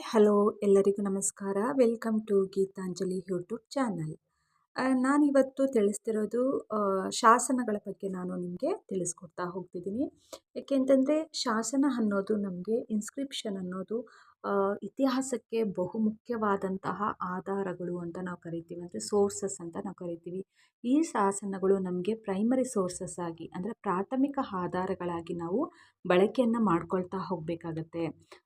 Hi hello, ಎಲ್ಲರಿಗೂ ನಮಸ್ಕಾರ. Welcome to Geetanjali YouTube channel. ನಾನಿವತ್ತು ತಿಳಿಸ್ತಿರೋದು ಶಾಸನಗಳ ಬಗ್ಗೆ ನಾನು ನಿಮಗೆ ತಿಳಿಸ್ಕೊಡ್ತಾ ಹೋಗ್ತಿದ್ದೀನಿ. ಏಕೆಂತಂದರೆ ಶಾಸನ ಅನ್ನೋದು ನಮಗೆ ಇನ್ಸ್ಕ್ರಿಪ್ಷನ್ ಅನ್ನೋದು ಇತಿಹಾಸಕ್ಕೆ ಬಹುಮುಖ್ಯವಾದಂತಹ ಆಧಾರಗಳು ಅಂತ ನಾವು ಕರಿತೀವಿ. ಅಂದರೆ ಸೋರ್ಸಸ್ ಅಂತ ನಾವು ಕರಿತೀವಿ. ಈ ಶಾಸನಗಳು ನಮಗೆ ಪ್ರೈಮರಿ ಸೋರ್ಸಸ್ ಆಗಿ, ಅಂದರೆ ಪ್ರಾಥಮಿಕ ಆಧಾರಗಳಾಗಿ ನಾವು ಬಳಕೆಯನ್ನು ಮಾಡ್ಕೊಳ್ತಾ ಹೋಗಬೇಕಾಗತ್ತೆ.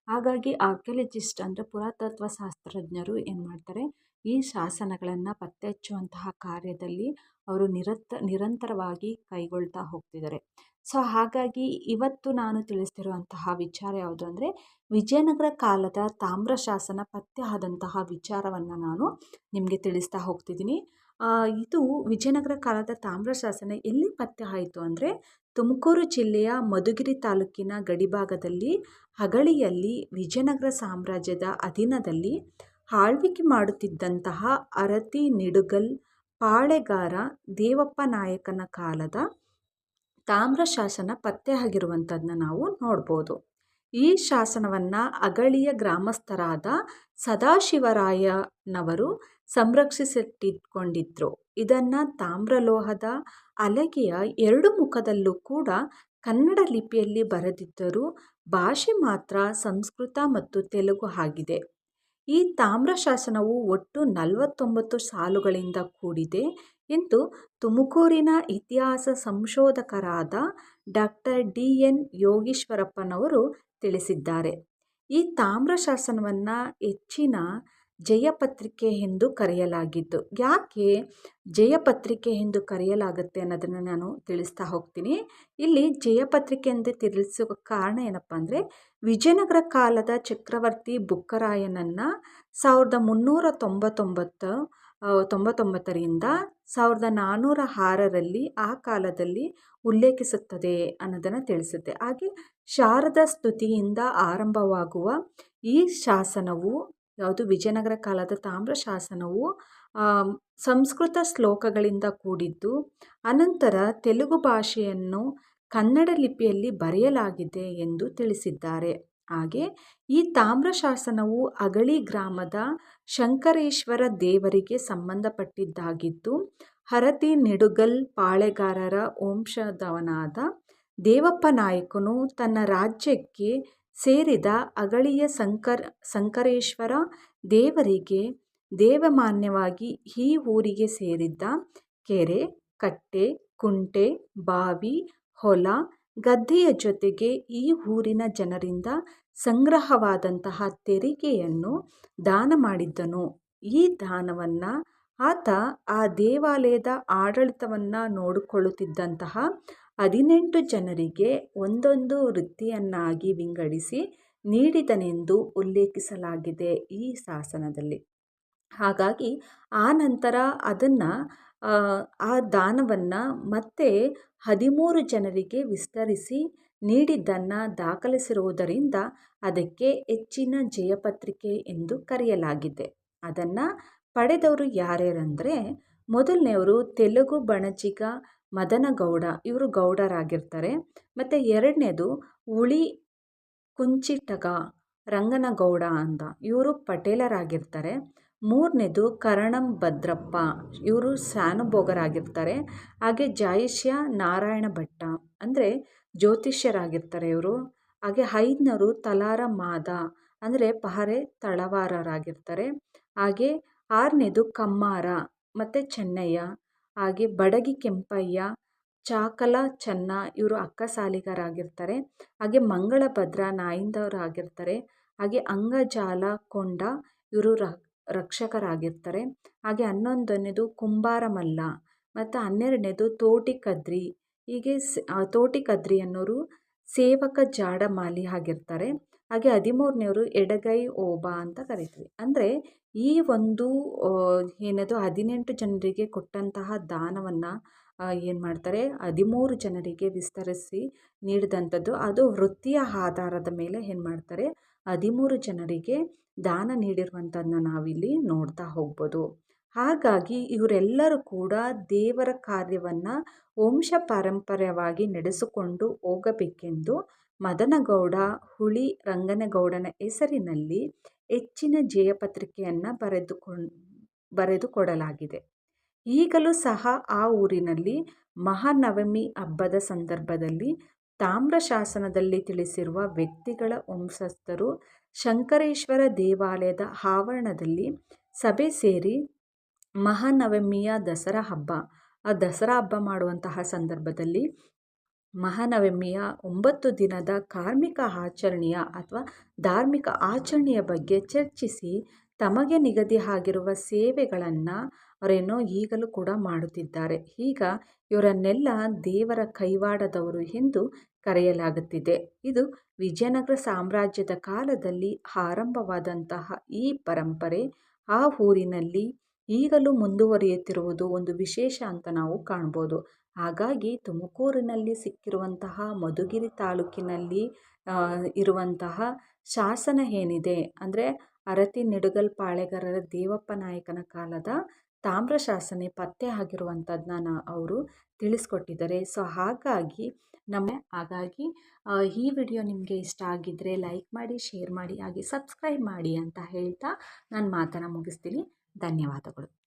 ಹಾಗಾಗಿ ಆರ್ಕಿಯಾಲಜಿಸ್ಟ್ ಅಂದರೆ ಪುರಾತತ್ವ ಶಾಸ್ತ್ರಜ್ಞರು ಏನು ಮಾಡ್ತಾರೆ? ಈ ಶಾಸನಗಳನ್ನು ಪತ್ತೆ ಹಚ್ಚುವಂತಹ ಕಾರ್ಯದಲ್ಲಿ ಅವರು ನಿರತ, ನಿರಂತರವಾಗಿ ಕೈಗೊಳ್ತಾ ಹೋಗ್ತಿದ್ದಾರೆ. ಸೊ, ಹಾಗಾಗಿ ಇವತ್ತು ನಾನು ತಿಳಿಸ್ತಿರುವಂತಹ ವಿಚಾರ ಯಾವುದು ಅಂದರೆ, ವಿಜಯನಗರ ಕಾಲದ ತಾಮ್ರ ಶಾಸನ ಪತ್ತೆ ಆದಂತಹ ವಿಚಾರವನ್ನು ನಾನು ನಿಮಗೆ ತಿಳಿಸ್ತಾ ಹೋಗ್ತಿದ್ದೀನಿ. ಇದು ವಿಜಯನಗರ ಕಾಲದ ತಾಮ್ರ ಶಾಸನ ಎಲ್ಲಿ ಪತ್ತೆ ಆಯಿತು ಅಂದರೆ, ತುಮಕೂರು ಜಿಲ್ಲೆಯ ಮಧುಗಿರಿ ತಾಲೂಕಿನ ಗಡಿಭಾಗದಲ್ಲಿ ಹಗಳಿಯಲ್ಲಿ ವಿಜಯನಗರ ಸಾಮ್ರಾಜ್ಯದ ಅಧೀನದಲ್ಲಿ ಆಳ್ವಿಕೆ ಮಾಡುತ್ತಿದ್ದಂತಹ ಅರತಿ ನಿಡುಗಲ್, ಪಾಳೆಗಾರ ದೇವಪ್ಪ ನಾಯಕನ ಕಾಲದ ತಾಮ್ರ ಶಾಸನ ಪತ್ತೆ ಆಗಿರುವಂಥದ್ದನ್ನ ನಾವು ನೋಡ್ಬೋದು. ಈ ಶಾಸನವನ್ನು ಅಗಳಿಯ ಗ್ರಾಮಸ್ಥರಾದ ಸದಾಶಿವರಾಯನವರು ಸಂರಕ್ಷಿಸಿಟ್ಟಿಟ್ಕೊಂಡಿದ್ರು. ಇದನ್ನು ತಾಮ್ರಲೋಹದ ಅಲಗೆಯ ಎರಡು ಮುಖದಲ್ಲೂ ಕೂಡ ಕನ್ನಡ ಲಿಪಿಯಲ್ಲಿ ಬರೆದಿದ್ದರೂ ಭಾಷೆ ಮಾತ್ರ ಸಂಸ್ಕೃತ ಮತ್ತು ತೆಲುಗು ಆಗಿದೆ. ಈ ತಾಮ್ರ ಶಾಸನವು ಒಟ್ಟು ನಲವತ್ತೊಂಬತ್ತು ಸಾಲುಗಳಿಂದ ಕೂಡಿದೆ ಎಂದು ತುಮಕೂರಿನ ಇತಿಹಾಸ ಸಂಶೋಧಕರಾದ ಡಾಕ್ಟರ್ ಡಿ ಎನ್ ಯೋಗೀಶ್ವರಪ್ಪನವರು ತಿಳಿಸಿದ್ದಾರೆ. ಈ ತಾಮ್ರ ಶಾಸನವನ್ನು ಹೆಚ್ಚಿನ ಜಯಪತ್ರಿಕೆ ಎಂದು ಕರೆಯಲಾಗಿದ್ದು. ಯಾಕೆ ಜಯಪತ್ರಿಕೆ ಎಂದು ಕರೆಯಲಾಗುತ್ತೆ ಅನ್ನೋದನ್ನು ನಾನು ತಿಳಿಸ್ತಾ ಹೋಗ್ತೀನಿ. ಇಲ್ಲಿ ಜಯಪತ್ರಿಕೆ ಎಂದು ತಿಳಿಸುವ ಕಾರಣ ಏನಪ್ಪ ಅಂದರೆ, ವಿಜಯನಗರ ಕಾಲದ ಚಕ್ರವರ್ತಿ ಬುಕ್ಕರಾಯನನ್ನು ಸಾವಿರದ ಮುನ್ನೂರ ತೊಂಬತ್ತೊಂಬತ್ತು ತೊಂಬತ್ತೊಂಬತ್ತರಿಂದ ಸಾವಿರದ ನಾನ್ನೂರ ಆರರಲ್ಲಿ ಆ ಕಾಲದಲ್ಲಿ ಉಲ್ಲೇಖಿಸುತ್ತದೆ ಅನ್ನೋದನ್ನು ತಿಳಿಸುತ್ತೆ. ಹಾಗೆ ಶಾರದಾ ಸ್ತುತಿಯಿಂದ ಆರಂಭವಾಗುವ ಈ ಶಾಸನವು ಯಾವುದು ವಿಜಯನಗರ ಕಾಲದ ತಾಮ್ರ ಶಾಸನವು ಸಂಸ್ಕೃತ ಶ್ಲೋಕಗಳಿಂದ ಕೂಡಿದ್ದು, ಅನಂತರ ತೆಲುಗು ಭಾಷೆಯನ್ನು ಕನ್ನಡ ಲಿಪಿಯಲ್ಲಿ ಬರೆಯಲಾಗಿದೆ ಎಂದು ತಿಳಿಸಿದ್ದಾರೆ. ಹಾಗೆ, ಈ ತಾಮ್ರ ಶಾಸನವು ಅಗಳಿ ಗ್ರಾಮದ ಶಂಕರೇಶ್ವರ ದೇವರಿಗೆ ಸಂಬಂಧಪಟ್ಟಿದ್ದಾಗಿದ್ದು, ಹರತಿ ನಿಡುಗಲ್ ಪಾಳೆಗಾರರ ವಂಶದವನಾದ ದೇವಪ್ಪ ನಾಯಕನು ತನ್ನ ರಾಜ್ಯಕ್ಕೆ ಸೇರಿದ ಅಗಳಿಯ ಸಂಕರ್, ಸಂಕರೇಶ್ವರ ದೇವರಿಗೆ, ದೇವಮಾನ್ಯವಾಗಿ ಈ ಊರಿಗೆ ಸೇರಿದ್ದ ಕೆರೆ, ಕಟ್ಟೆ, ಕುಂಟೆ, ಬಾವಿ, ಹೊಲ, ಗದ್ದೆಯ ಜೊತೆಗೆ ಈ ಊರಿನ ಜನರಿಂದ ಸಂಗ್ರಹವಾದಂತಹ ತೆರಿಗೆಯನ್ನು ದಾನ ಮಾಡಿದ್ದನು. ಈ ದಾನವನ್ನು ಆತ ಆ ದೇವಾಲಯದ ಆಡಳಿತವನ್ನು ನೋಡಿಕೊಳ್ಳುತ್ತಿದ್ದಂತಹ ಹದಿನೆಂಟು ಜನರಿಗೆ ಒಂದೊಂದು ವೃತ್ತಿಯನ್ನಾಗಿ ವಿಂಗಡಿಸಿ ನೀಡಿದನೆಂದು ಉಲ್ಲೇಖಿಸಲಾಗಿದೆ ಈ ಶಾಸನದಲ್ಲಿ. ಹಾಗಾಗಿ ಆ ನಂತರ ಅದನ್ನು, ಆ ದಾನವನ್ನು ಮತ್ತೆ ಹದಿಮೂರು ಜನರಿಗೆ ವಿಸ್ತರಿಸಿ ನೀಡಿದ್ದನ್ನು ದಾಖಲಿಸಿರುವುದರಿಂದ ಅದಕ್ಕೆ ಹೆಚ್ಚಿನ ಜಯಪತ್ರಿಕೆ ಎಂದು ಕರೆಯಲಾಗಿದೆ. ಅದನ್ನು ಪಡೆದವರು ಯಾರ್ಯಾರಂದರೆ ಮೊದಲನೆಯವರು ತೆಲುಗು ಬಣಜಿಗ ಮದನಗೌಡ, ಇವರು ಗೌಡರಾಗಿರ್ತಾರೆ. ಮತ್ತು ಎರಡನೇದು ಉಳಿ ಕುಂಚಿಟಗ, ರಂಗನಗೌಡ ಅಂತ, ಇವರು ಪಟೇಲರಾಗಿರ್ತಾರೆ. ಮೂರನೇದು ಕರಣಂ ಭದ್ರಪ್ಪ, ಇವರು ಶಾನುಭೋಗರಾಗಿರ್ತಾರೆ ಹಾಗೆ ಜಾಯಿಷ್ಯ ನಾರಾಯಣ ಭಟ್ಟ ಅಂದರೆ ಜ್ಯೋತಿಷ್ಯರಾಗಿರ್ತಾರೆ ಇವರು. ಹಾಗೆ ಐದನವರು ತಲಾರ ಮಾದ, ಅಂದರೆ ಪಹರೆ ತಳವಾರರಾಗಿರ್ತಾರೆ. ಹಾಗೆ ಆರನೇದು ಕಮ್ಮಾರ, ಮತ್ತು ಚೆನ್ನಯ್ಯ ಹಾಗೆ ಬಡಗಿ ಕೆಂಪಯ್ಯ, ಚಾಕಲ ಚನ್ನ ಇವರು ಅಕ್ಕ ಸಾಲಿಗರಾಗಿರ್ತಾರೆ. ಹಾಗೆ ಮಂಗಳಭದ್ರ ನಾಯಿಂದವರಾಗಿರ್ತಾರೆ. ಹಾಗೆ ಅಂಗಜಾಲ ಕೊಂಡ ಇವರು ರಕ್ಷಕರಾಗಿರ್ತಾರೆ. ಹಾಗೆ ಹನ್ನೊಂದನೇದು ಕುಂಬಾರ ಮಲ್ಲ ಮತ್ತು ಹನ್ನೆರಡನೇದು ತೋಟಿ ಕದ್ರಿ ಹೀಗೆ ತೋಟಿ ಕದ್ರಿ ಅನ್ನೋರು ಸೇವಕ ಜಾಡಮಾಲಿ ಆಗಿರ್ತಾರೆ ಹಾಗೆ ಹದಿಮೂರನೇವರು ಎಡಗೈ ಓಬ ಅಂತ ಕರಿತೀವಿ. ಅಂದರೆ ಈ ಒಂದು ಏನದು ಹದಿನೆಂಟು ಜನರಿಗೆ ಕೊಟ್ಟಂತಹ ದಾನವನ್ನು ಏನು ಮಾಡ್ತಾರೆ? ಹದಿಮೂರು ಜನರಿಗೆ ವಿಸ್ತರಿಸಿ ನೀಡಿದಂಥದ್ದು. ಅದು ವೃತ್ತಿಯ ಆಧಾರದ ಮೇಲೆ ಏನು ಮಾಡ್ತಾರೆ? ಹದಿಮೂರು ಜನರಿಗೆ ದಾನ ನೀಡಿರುವಂಥದ್ದನ್ನ ನಾವಿಲ್ಲಿ ನೋಡ್ತಾ ಹೋಗ್ಬೋದು. ಹಾಗಾಗಿ ಇವರೆಲ್ಲರೂ ಕೂಡ ದೇವರ ಕಾರ್ಯವನ್ನು ವಂಶ ಪಾರಂಪರ್ಯವಾಗಿ ನಡೆಸಿಕೊಂಡು ಹೋಗಬೇಕೆಂದು ಮದನಗೌಡ, ಹುಳಿ ರಂಗನಗೌಡನ ಹೆಸರಿನಲ್ಲಿ ಹೆಚ್ಚಿನ ಜಯಪತ್ರಿಕೆಯನ್ನು ಬರೆದುಕೊಂ, ಬರೆದುಕೊಡಲಾಗಿದೆ. ಈಗಲೂ ಸಹ ಆ ಊರಿನಲ್ಲಿ ಮಹಾನವಮಿ ಹಬ್ಬದ ಸಂದರ್ಭದಲ್ಲಿ ತಾಮ್ರ ಶಾಸನದಲ್ಲಿ ತಿಳಿಸಿರುವ ವ್ಯಕ್ತಿಗಳ ವಂಶಸ್ಥರು ಶಂಕರೇಶ್ವರ ದೇವಾಲಯದ ಆವರಣದಲ್ಲಿ ಸಭೆ ಸೇರಿ ಮಹಾನವಮಿಯ ದಸರಾ ಹಬ್ಬ, ಆ ದಸರಾ ಹಬ್ಬ ಮಾಡುವಂತಹ ಸಂದರ್ಭದಲ್ಲಿ ಮಹಾನವಮಿಯ ಒಂಬತ್ತು ದಿನದ ಕಾರ್ಮಿಕ ಆಚರಣೆಯ ಅಥವಾ ಧಾರ್ಮಿಕ ಆಚರಣೆಯ ಬಗ್ಗೆ ಚರ್ಚಿಸಿ ತಮಗೆ ನಿಗದಿ ಆಗಿರುವ ಸೇವೆಗಳನ್ನು ಅವರೇನೋ ಈಗಲೂ ಕೂಡ ಮಾಡುತ್ತಿದ್ದಾರೆ. ಈಗ ಇವರನ್ನೆಲ್ಲ ದೇವರ ಕೈವಾಡದವರು ಎಂದು ಕರೆಯಲಾಗುತ್ತಿದೆ. ಇದು ವಿಜಯನಗರ ಸಾಮ್ರಾಜ್ಯದ ಕಾಲದಲ್ಲಿ ಆರಂಭವಾದಂತಹ ಈ ಪರಂಪರೆ. ಆ ಊರಿನಲ್ಲಿ ಈಗಲೂ ಮುಂದುವರಿಯುತ್ತಿರುವುದು ಒಂದು ವಿಶೇಷ ಅಂತ ನಾವು ಕಾಣ್ಬೋದು. ಹಾಗಾಗಿ ತುಮಕೂರಿನಲ್ಲಿ ಸಿಕ್ಕಿರುವಂತಹ ಮಧುಗಿರಿ ತಾಲೂಕಿನಲ್ಲಿ ಇರುವಂತಹ ಶಾಸನ ಏನಿದೆ ಅಂದರೆ ಅರತಿ ನಿಡುಗಲ್ ಪಾಳೆಗಾರರ ದೇವಪ್ಪ ನಾಯಕನ ಕಾಲದ ತಾಮ್ರ ಶಾಸನೆ ಪತ್ತೆ ಆಗಿರುವಂಥದ್ದನ್ನ ಅವರು ತಿಳಿಸ್ಕೊಟ್ಟಿದ್ದಾರೆ. ಸೊ, ಹಾಗಾಗಿ ನಮ್ಮ, ಹಾಗಾಗಿ ಈ ವಿಡಿಯೋ ನಿಮಗೆ ಇಷ್ಟ ಆಗಿದ್ದರೆ ಲೈಕ್ ಮಾಡಿ, ಶೇರ್ ಮಾಡಿ, ಹಾಗೆ ಸಬ್ಸ್ಕ್ರೈಬ್ ಮಾಡಿ ಅಂತ ಹೇಳ್ತಾ ನಾನು ಮಾತನ್ನು ಮುಗಿಸ್ತೀನಿ. ಧನ್ಯವಾದಗಳು.